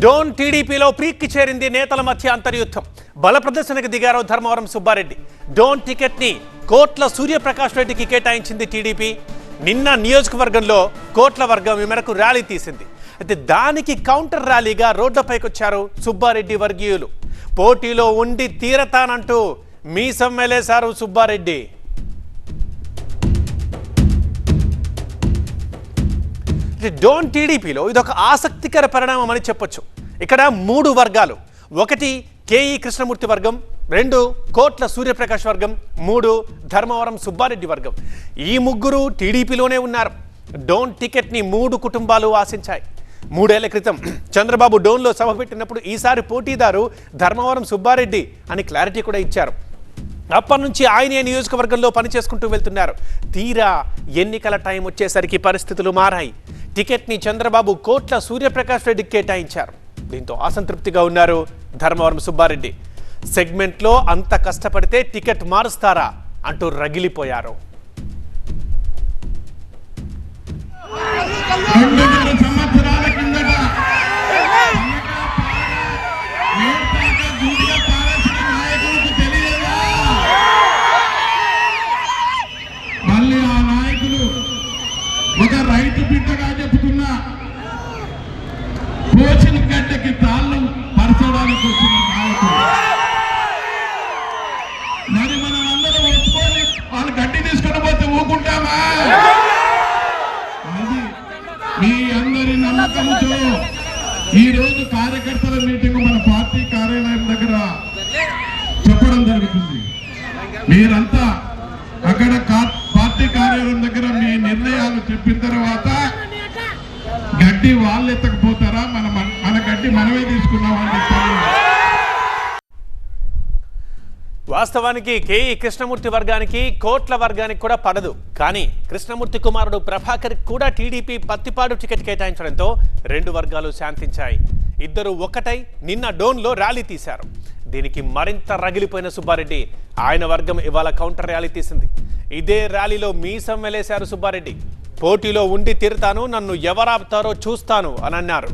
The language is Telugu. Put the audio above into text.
డోన్ టీడీపీలో పీక్కి చేరింది నేతల మధ్య అంతర్యుద్ధం. బల ప్రదర్శనకు దిగారు ధర్మవరం సుబ్బారెడ్డి. డోన్ టికెట్ని కోట్ల సూర్యప్రకాష్ రెడ్డికి కేటాయించింది టీడీపీ. నిన్న నియోజకవర్గంలో కోట్ల వర్గం ఈ మేరకు ర్యాలీ తీసింది. అయితే దానికి కౌంటర్ ర్యాలీగా రోడ్లపైకి వచ్చారు సుబ్బారెడ్డి వర్గీయులు. పోటీలో ఉండి తీరతానంటూ మీసం మెలేశారు సుబ్బారెడ్డి. డోన్ టీడీపీలో ఇదొక ఆసక్తికర పరిణామం అని చెప్పొచ్చు. ఇక్కడ మూడు వర్గాలు. ఒకటి కేఈ కృష్ణమూర్తి వర్గం రెండు కోట్ల సూర్యప్రకాష్ వర్గం మూడు ధర్మవరం సుబ్బారెడ్డి వర్గం. ఈ ముగ్గురు టీడీపీలోనే ఉన్నారు. డోన్ టికెట్ని మూడు కుటుంబాలు ఆశించాయి. మూడేళ్ళ క్రితం చంద్రబాబు డోన్లో సభ పెట్టినప్పుడు ఈసారి పోటీదారు ధర్మవరం సుబ్బారెడ్డి అని క్లారిటీ కూడా ఇచ్చారు. అప్పటి నుంచి ఆయనే నియోజకవర్గంలో పనిచేసుకుంటూ వెళ్తున్నారు. తీరా ఎన్నికల టైం వచ్చేసరికి పరిస్థితులు మారాయి. టికెట్ని చంద్రబాబు కోట్ల సూర్యప్రకాష్ రెడ్డికి కేటాయించారు. దీంతో అసంతృప్తిగా ఉన్నారు ధర్మవరం సుబ్బారెడ్డి. సెగ్మెంట్లో అంత కష్టపడితే టికెట్ మారుస్తారా అంటూ రగిలిపోయారు. గడ్డకి తాళ్ళు పరచడానికి వచ్చిన నాయకుడు. మరి మనం అందరం ఒప్పుకొని వాళ్ళు గడ్డి తీసుకుని పోతే ఊకుంటామా అది మీ అందరి నమ్మకంతో ఈ రోజు కార్యకర్తల మీటింగ్ మన పార్టీ కార్యాలయం దగ్గర చెప్పడం జరుగుతుంది. మీరంతా అక్కడ పార్టీ కార్యాలయం దగ్గర మీ నిర్ణయాలు చెప్పిన తర్వాత గడ్డి వాళ్ళు ఎత్తకపోతారా? మన మన గడ్డి మనమే తీసుకున్నామని వాస్తవానికి కేఈ కృష్ణమూర్తి వర్గానికి కోట్ల వర్గానికి కూడా పడదు. కానీ కృష్ణమూర్తి కుమారుడు ప్రభాకర్ కూడా టీడీపీ పత్తిపాడు టికెట్ కేటాయించడంతో రెండు వర్గాలు శాంతించాయి. ఇద్దరు ఒక్కటై నిన్న డోన్లో ర్యాలీ తీశారు. దీనికి మరింత రగిలిపోయిన సుబ్బారెడ్డి ఆయన వర్గం ఇవాళ కౌంటర్ ర్యాలీ తీసింది. ఇదే ర్యాలీలో మీసం వెలేశారు సుబ్బారెడ్డి. పోటీలో ఉండి తీరుతాను నన్ను ఎవరాపుతారో చూస్తాను అని అన్నారు.